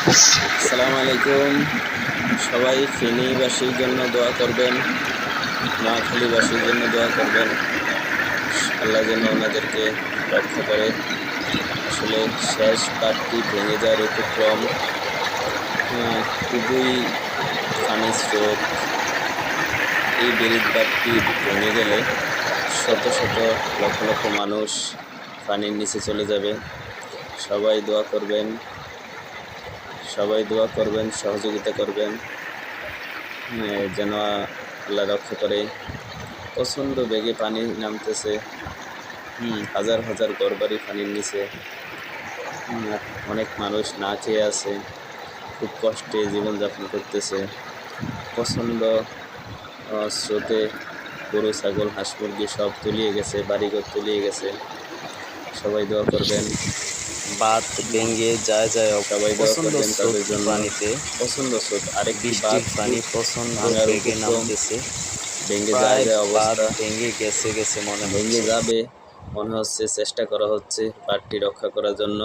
আসসালামু আলাইকুম সবাই ফেনীবাসীর জন্য দোয়া করবেন, নোয়াখালীবাসীর জন্য দোয়া করবেন। আল্লাহ যেন ওনাদেরকে রক্ষা করে। আসলে শেষ পাটটি ভেঙে যাওয়ার উপক্রম খুবই পানি স্রোত এই ব্রিজ বাঁধটি ভেঙে গেলে শত শত লক্ষ লক্ষ মানুষ পানির নিচে চলে যাবে। সবাই দোয়া করবেন সবাই দোয়া করবেন, সহযোগিতা করবেন। যেন আল্লাহ রক্ষা করে। প্রচণ্ড বেগে পানি নামতেছে। হাজার হাজার ঘরবাড়ি পানির নিচে অনেক মানুষ না খেয়ে আছে। খুব কষ্টে জীবনযাপন করতেছে। প্রচণ্ড স্রোতে গরু, ছাগল, হাঁস মুরগি সব তুলিয়ে গেছে, বাড়িঘর তুলিয়ে গেছে। সবাই দোয়া করবেন। বাদ ভেঙে যায় যায় সবাই দোয়া করবেন তাদের জন্য। পানিতে। পছন্দ স্রোত। আরেক বৃষ্টির পানি পছন্দ ভেঙে নামতেছে। ভেঙে যায় যায় অবস্থা। ভেঙে গেছে গেছে মনে ভেঙে যাবে। মনে হচ্ছে চেষ্টা করা হচ্ছে পাটটি রক্ষা করার জন্য।